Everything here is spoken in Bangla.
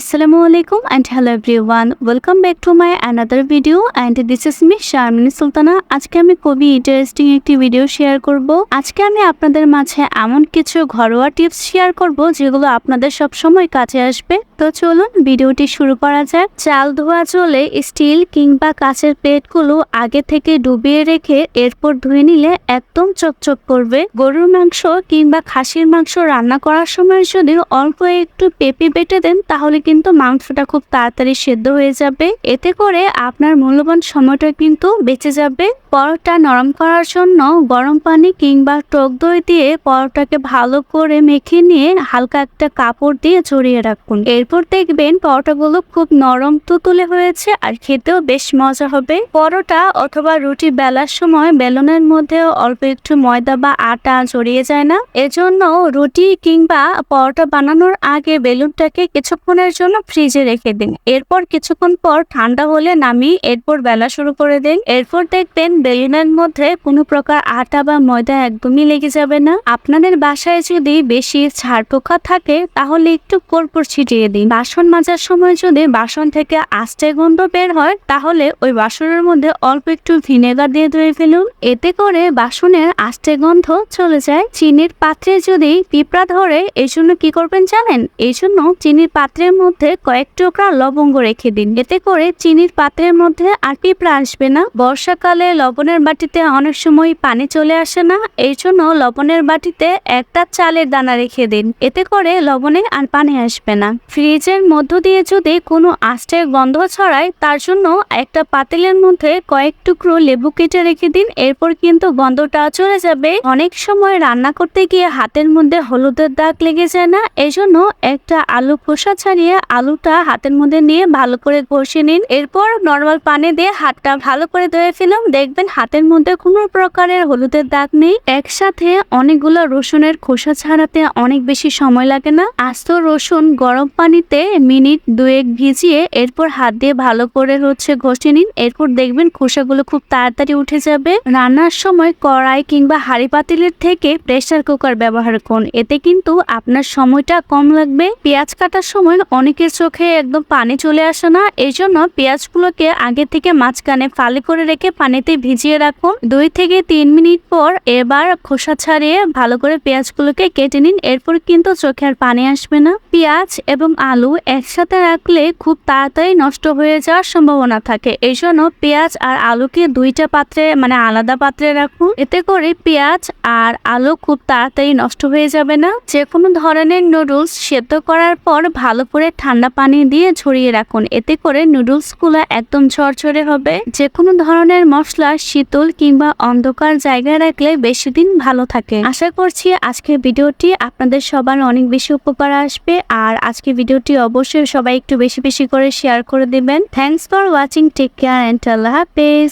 Assalamu alaikum and hello everyone. Welcome back to my another video and this is me, Sharmini Sultana আজকে আমি খুবই ইন্টারেস্টিং একটি ভিডিও শেয়ার করব। আজকে আমি আপনাদের মাঝে এমন কিছু ঘরোয়া টিপস শেয়ার করব যেগুলো আপনাদের সব সময় কাজে আসবে। তো চলুন ভিডিওটি শুরু করা যাক। চাল ধোয়া জলে স্টিল কিংবা কাঁচের প্লেটগুলো আগে থেকে ডুবিয়ে রেখে এরপর ধুয়ে নিলে একদম চকচক করবে। গরুর মাংস কিংবা খাসির মাংস রান্না করার সময় যদি অল্প একটু পেঁপে বেটে দেন তাহলে কিন্তু মাংসটা খুব তাড়াতাড়ি সেদ্ধ হয়ে যাবে। এতে করে আপনার মূল্যবান সময়টা কিন্তু বেঁচে যাবে। পরোটা নরম করার জন্য গরম পানি কিংবা টক দই দিয়ে পরোটাকে ভালো করে মেখে নিয়ে হালকা একটা কাপড় দিয়ে জড়িয়ে রাখুন। এরপর দেখবেন পরোটাগুলো খুব নরম তুতুলে হয়েছে আর খেতেও বেশ মজা হবে। পরোটা অথবা রুটি বেলার সময় বেলনের মধ্যে অল্প একটু ময়দা বা আটা জড়িয়ে যায় না। এজন্য রুটি কিংবা পরোটা বানানোর আগে বেলুনটাকে কিছুক্ষণের জন্য ফ্রিজে রেখে দিন। এরপর কিছুক্ষণ পর ঠান্ডা হলে নামিয়ে এরপর বেলা শুরু করে দিন। এরপর দেখবেন বেলুনের মধ্যে কোনো প্রকার আটা বা ময়দা একদমই লেগে যাবে না। আপনাদের বাসায় যদি বেশি ছাড় পোকা থাকে, তাহলে একটু কর্পূর ছিটিয়ে দিন। বাসন মাজার সময় যদি বাসন থেকে আস্তে গন্ধ বের হয়, তাহলে ওই বাসনের মধ্যে অল্প একটু ভিনেগার দিয়ে ধুয়ে ফেলুন। এতে করে বাসনের আস্তে গন্ধ চলে যায়। চিনির পাত্রে যদি পিঁপড়া ধরে এই জন্য কি করবেন জানেন? এই জন্য চিনির পাত্রের মধ্যে কয়েক টুকরা লবঙ্গ রেখে দিন। এতে করে চিনির পাত্রের মধ্যে আর পিঁপড়া আসবে না। বর্ষাকালে লবণের বাটিতে অনেক সময় পানি চলে আসে না। এই জন্য লবণের বাটিতে একটা চালের দানা রেখে দিন। এতে করে লবণে আর পানি আসবে না। ফ্রিজের মধ্য দিয়ে যদি কোনো আষ্টের গন্ধ ছড়ায়, তার জন্য একটা পাতিলের মধ্যে কয়েক টুকরো লেবু কেটে রেখে দিন। এরপর কিন্তু গন্ধটা চলে যাবে। অনেক সময় রান্না করতে গিয়ে হাতের মধ্যে হলুদের দাগ লেগে যায় না। এই জন্য একটা আলু খোসা ছাড়িয়ে আলুটা হাতের মধ্যে নিয়ে ভালো করে ঘষে নিন। এরপর নর্মাল পানি দিয়ে হাতটা ভালো করে ধুয়ে ফেলুন। দেখবেন হাতের মধ্যে কোনো প্রকারের হলুদের দাগ নেই। একসাথে অনেকগুলো রসুনের খোসা ছাড়াতে অনেক বেশি সময় লাগে না। আস্ত রসুন গরম পানিতে মিনিট দুয়েক ভিজিয়ে এরপর হাত দিয়ে ভালো করে হচ্ছে ঘষে নিন। এরপর দেখবেন খোসাগুলো খুব তাড়াতাড়ি উঠে যাবে। রান্নার সময় কড়াই কিংবা হাঁড়ি পাতিলের থেকে প্রেসার কুকার ব্যবহার করুন। এতে কিন্তু আপনার সময়টা কম লাগবে। পেঁয়াজ কাটার সময় অনেকের চোখে একদম পানি চলে আসে না এই জন্য পেঁয়াজগুলোকে আগে থেকে মাঝখানে ফালি করে রেখে পানিতে ভিজিয়ে রাখুন। দুই থেকে তিন মিনিট পর এবার খোসা ছাড়িয়ে ভালো করে পেঁয়াজগুলোকে কেটে নিন, এরপর কিন্তু চোখে আর পানি আসবে না। পেঁয়াজ এবং আলু একসাথে রাখলে খুব তাড়াতাড়ি নষ্ট হয়ে যাওয়ার সম্ভাবনা থাকে এই জন্য পেঁয়াজ আর আলুকে দুইটা পাত্রে মানে আলাদা পাত্রে রাখুন। এতে করে পেঁয়াজ আর আলু খুব তাড়াতাড়ি নষ্ট হয়ে যাবে না। যে কোনো ধরনের নুডলস সেদ্ধ করার পর ভালো করে ঠান্ডা পানি দিয়ে ঝরিয়ে রাখুন। এতে করে নুডলসগুলা একদম ঝরঝরে হবে। যে কোনো ধরনের মশলা শীতল কিংবা অন্ধকার জায়গায় রাখলে বেশি দিন ভালো থাকে। আশা করছি আজকের ভিডিওটি আপনাদের সবার অনেক বেশি উপকার আসবে। আর আজকে ভিডিওটি অবশ্যই সবাই একটু বেশি বেশি করে শেয়ার করে দিবেন। Thanks for watching take care and আল্লাহ হাফেজ।